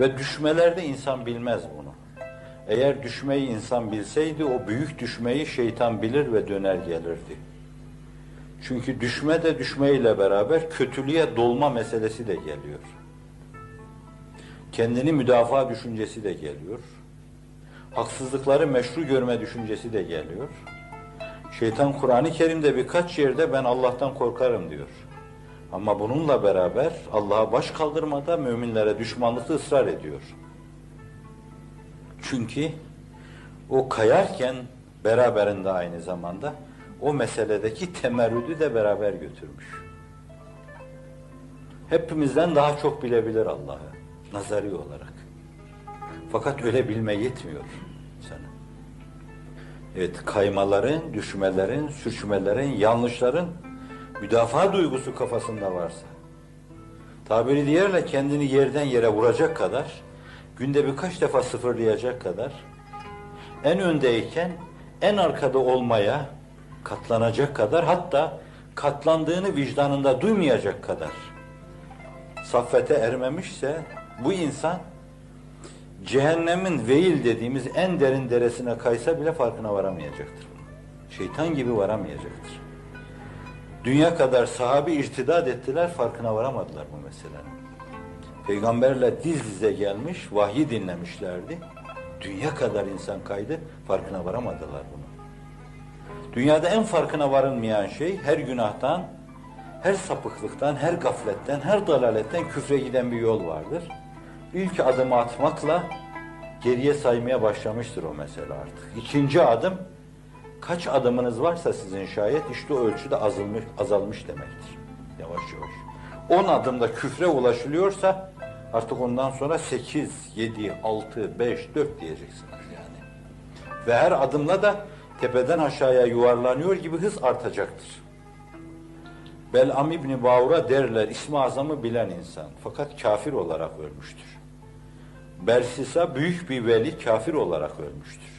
Ve düşmelerde insan bilmez bunu. Eğer düşmeyi insan bilseydi o büyük düşmeyi şeytan bilir ve döner gelirdi. Çünkü düşme de düşmeyle beraber kötülüğe dolma meselesi de geliyor. Kendini müdafaa düşüncesi de geliyor. Haksızlıkları meşru görme düşüncesi de geliyor. Şeytan Kur'an-ı Kerim'de birkaç yerde ben Allah'tan korkarım diyor. Ama bununla beraber Allah'a baş kaldırmada müminlere düşmanlıkta ısrar ediyor. Çünkü o kayarken beraberinde aynı zamanda o meseledeki temerrüdü de beraber götürmüş. Hepimizden daha çok bilebilir Allah'ı nazari olarak. Fakat öyle bilme yetmiyor sana. Evet kaymaların, düşmelerin, sürçmelerin, yanlışların müdafaa duygusu kafasında varsa tabiri diğerle kendini yerden yere vuracak kadar günde birkaç defa sıfırlayacak kadar en öndeyken en arkada olmaya katlanacak kadar hatta katlandığını vicdanında duymayacak kadar saffete ermemişse bu insan cehennemin veil dediğimiz en derin deresine kaysa bile farkına varamayacaktır. Şeytan gibi varamayacaktır. Dünya kadar sahabi irtidat ettiler, farkına varamadılar bu meselenin. Peygamberle diz dize gelmiş, vahyi dinlemişlerdi. Dünya kadar insan kaydı, farkına varamadılar bunu. Dünyada en farkına varılmayan şey her günahtan, her sapıklıktan, her gafletten, her dalaletten küfre giden bir yol vardır. İlk adımı atmakla geriye saymaya başlamıştır o mesele artık. İkinci adım, kaç adımınız varsa sizin şayet işte o ölçüde azalmış, azalmış demektir. Yavaş yavaş. On adımda küfre ulaşılıyorsa artık ondan sonra sekiz, yedi, altı, beş, dört diyeceksiniz yani. Ve her adımla da tepeden aşağıya yuvarlanıyor gibi hız artacaktır. Belam İbni Bağur'a derler ismi azamı bilen insan. Fakat kafir olarak ölmüştür. Bersisa büyük bir veli kafir olarak ölmüştür.